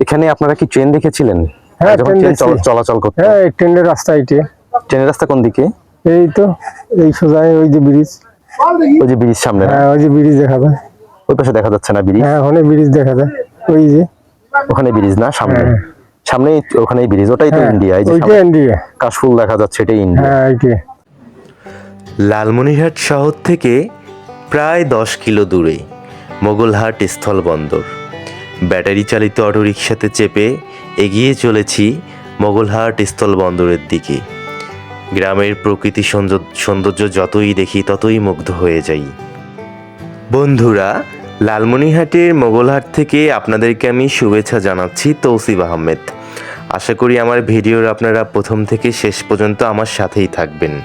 এখানে আপনারা কি ট্রেন দেখেছিলেন? হ্যাঁ, ট্রেন। চলাচল করতো? হ্যাঁ ট্রেনের রাস্তা এইটে ট্রেনের রাস্তা কোন দিকে? এই তো এই সোজা ওই যে ব্রিজ ওই যে ব্রিজ সামনে। হ্যাঁ ওই যে ব্রিজ দেখা যায়। ওই পাশে দেখা যাচ্ছে না ব্রিজ হ্যাঁ ওখানে ব্রিজ দেখা যায়। ওই যে। ওখানে ব্রিজ না সামনে? হ্যাঁ। সামনে ওখানে ব্রিজ ওটাই তো হ্যাঁ, ইন্ডিয়া এই যে ওইটা ইন্ডিয়া কাশফুল দেখা যাচ্ছে এটাই ইন্ডিয়া হ্যাঁ এইটে লালমনিরহাট শহর থেকে প্রায় দশ কিলো দূরে মোগলহাট স্থলবন্দর। ব্যাটারি চালিত অটোরিকশাতে চেপে এগিয়ে চলেছি মোগলহাট স্থল বন্দরের দিকে। গ্রামের প্রকৃতি সৌন্দর্য যতই দেখি ততই মুগ্ধ হয়ে যাই। বন্ধুরা, লালমনিরহাটের মোগলহাট থেকে আপনাদেরকে আমি শুভেচ্ছা জানাচ্ছি তৌসিফ আহমেদ। আশা করি আমার ভিডিওর আপনারা প্রথম থেকে শেষ পর্যন্ত আমার সাথেই থাকবেন।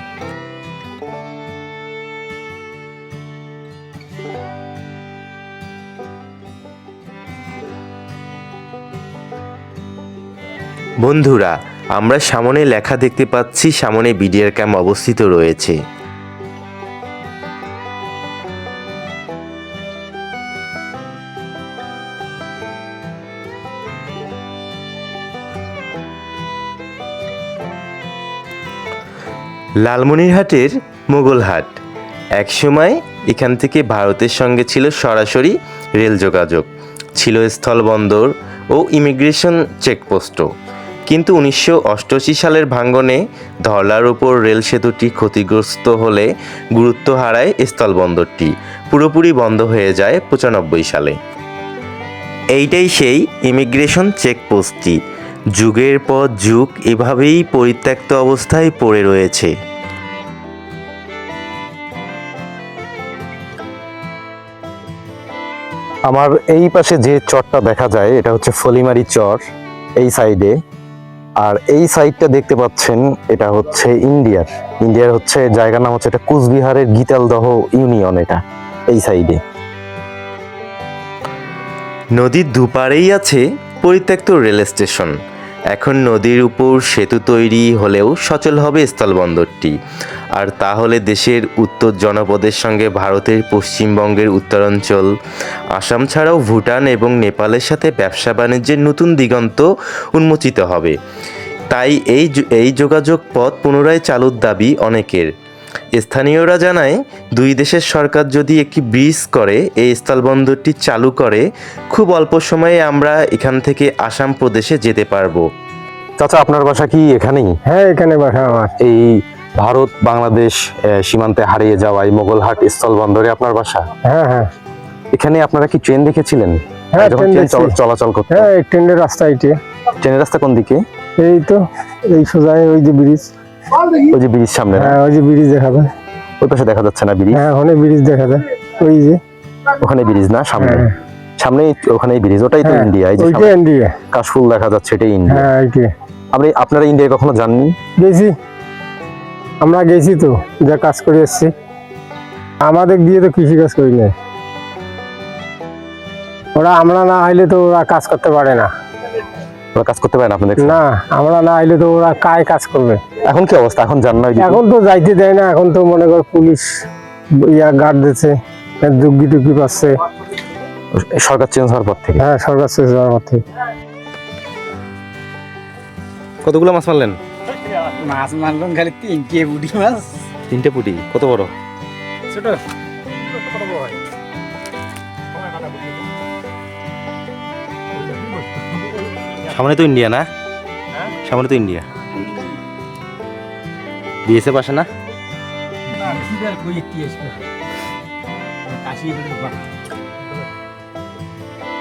বন্ধুরা, আমরা সামনে লেখা দেখতে পাচ্ছি, সামনে বিডিআর ক্যাম্প অবস্থিত রয়েছে। লালমনিরহাটের মোগলহাট। একসময় এখান থেকে ভারতের সঙ্গে ছিল সরাসরি রেল যোগাযোগ। ছিল স্থলবন্দর ও ইমিগ্রেশন চেকপোস্টও। কিন্তু উনিশশো অষ্টআশি সালের ভাঙ্গনে ধরলার উপর রেল সেতুটি ক্ষতিগ্রস্ত হলে গুরুত্ব হারায় স্থলবন্দরটি। পুরোপুরি বন্ধ হয়ে যায় পঁচানব্বই সালে। এইটাই সেই ইমিগ্রেশন চেকপোস্টটি। যুগের পর যুগ এভাবেই পরিত্যক্ত অবস্থায় পড়ে রয়েছে। আমার এই পাশে যে চরটা দেখা যায়, এটা হচ্ছে ফলিমারি চর, এই সাইডে। আর এই সাইডটা দেখতে পাচ্ছেন, এটা হচ্ছে ইন্ডিয়ার। ইন্ডিয়ার হচ্ছে জায়গার নাম হচ্ছে এটা কুচবিহারের গীতালদহ ইউনিয়ন এটা, এই সাইডে। নদীর দুপারেই আছে পরিত্যক্ত রেল স্টেশন। এখন নদীর উপর সেতু তৈরি হলেও সচল হবে স্থলবন্দরটি। আর তাহলে দেশের উত্তর জনপদের সঙ্গে ভারতের পশ্চিমবঙ্গের উত্তরাঞ্চল, আসাম ছাড়াও ভুটান এবং নেপালের সাথে ব্যবসা বাণিজ্যের নতুন দিগন্ত উন্মোচিত হবে। তাই এই এই যোগাযোগ পথ পুনরায় চালুর দাবি অনেকের। স্থানীয়রা জানায় দুই দেশের সরকার যদি একটি ব্রিজ করে এই স্থলবন্দরটি চালু করে খুব অল্প সময়ে আমরা এখান থেকে আসাম প্রদেশে যেতে পারব। চাচা আপনার বাসা কি এখানেই? হ্যাঁ এখানে বাসা আমার। এই ভারত বাংলাদেশ সীমান্তে হারিয়ে যাওয়া এই মোগলহাট স্থলবন্দরে আপনার বাসা? হ্যাঁ হ্যাঁ। এখানে আপনারা কি ট্রেন দেখেছিলেন? হ্যাঁ, যখন ট্রেন। চলাচল করতো। হ্যাঁ ট্রেনের রাস্তা এইটে ট্রেনের রাস্তা কোন দিকে? এই তো এই সোজা ওই যে ব্রিজ। ওই যে ব্রিজ সামনে হ্যাঁ ওই যে ব্রিজ দেখা যায়। ওই পাশে দেখা যাচ্ছে না ব্রিজ? হ্যাঁ ওখানে ব্রিজ দেখা যায়। ওই যে। ওখানে ব্রিজ না সামনে? হ্যাঁ। সামনে ওখানে ব্রিজ ওটাই তো হ্যাঁ, ইন্ডিয়া এই যে ওইটা ইন্ডিয়া। কাশফুল দেখা যাচ্ছে এটাই ইন্ডিয়া। হ্যাঁ আপনি আপনারা ইন্ডিয়ায় কখনো যাননি? গেছি। আমরা গেছি তো যা কাজ করে এসছি। আমাদের দিয়ে তো কৃষি কাজ করি না ওরা আমরা না আইলে তো ওরা কাজ করতে পারে না। কাজ করতে পারেন আপনাদের না আমরা না আইলে তো ওরা কায় কাজ করবে। এখন কি অবস্থা? এখন যান না এখন তো যাইতে দেয় না এখন তো মনে কর পুলিশ ইয়া গার্ড দিচ্ছে দুগ্গি টুগি পাচ্ছে। সরকার চেঞ্জ হওয়ার পর থেকে? হ্যাঁ সরকার শেষ হওয়ার পর থেকে। কতগুলো মাছ মারলেন? মাছ মারলাম খালি তিনটে বুড়ি মাছ। তিনটে পুটি কত বড়? ছোট। সামনে তো ইন্ডিয়া না? সামনে তো ইন্ডিয়া। বিএসএফ আসে না?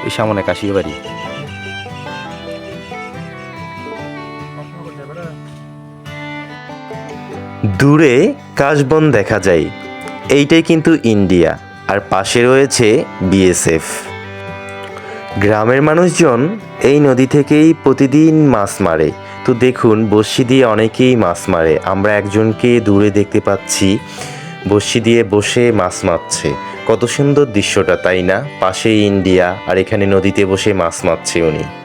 ওই সামনে কাশির বাড়ি। দূরে কাশবন দেখা যায়। এইটাই কিন্তু ইন্ডিয়া। আর পাশে রয়েছে বিএসএফ গ্রামের মানুষজন এই নদী থেকেই প্রতিদিন মাছ মারে। তো দেখুন বসি দিয়ে অনেকেই মাছ মারে। আমরা একজনকে দূরে দেখতে পাচ্ছি বসি দিয়ে বসে মাছ মারছে। কত সুন্দর দৃশ্যটা, তাই না? পাশেই ইন্ডিয়া, আর এখানে নদীতে বসে মাছ মারছে উনি।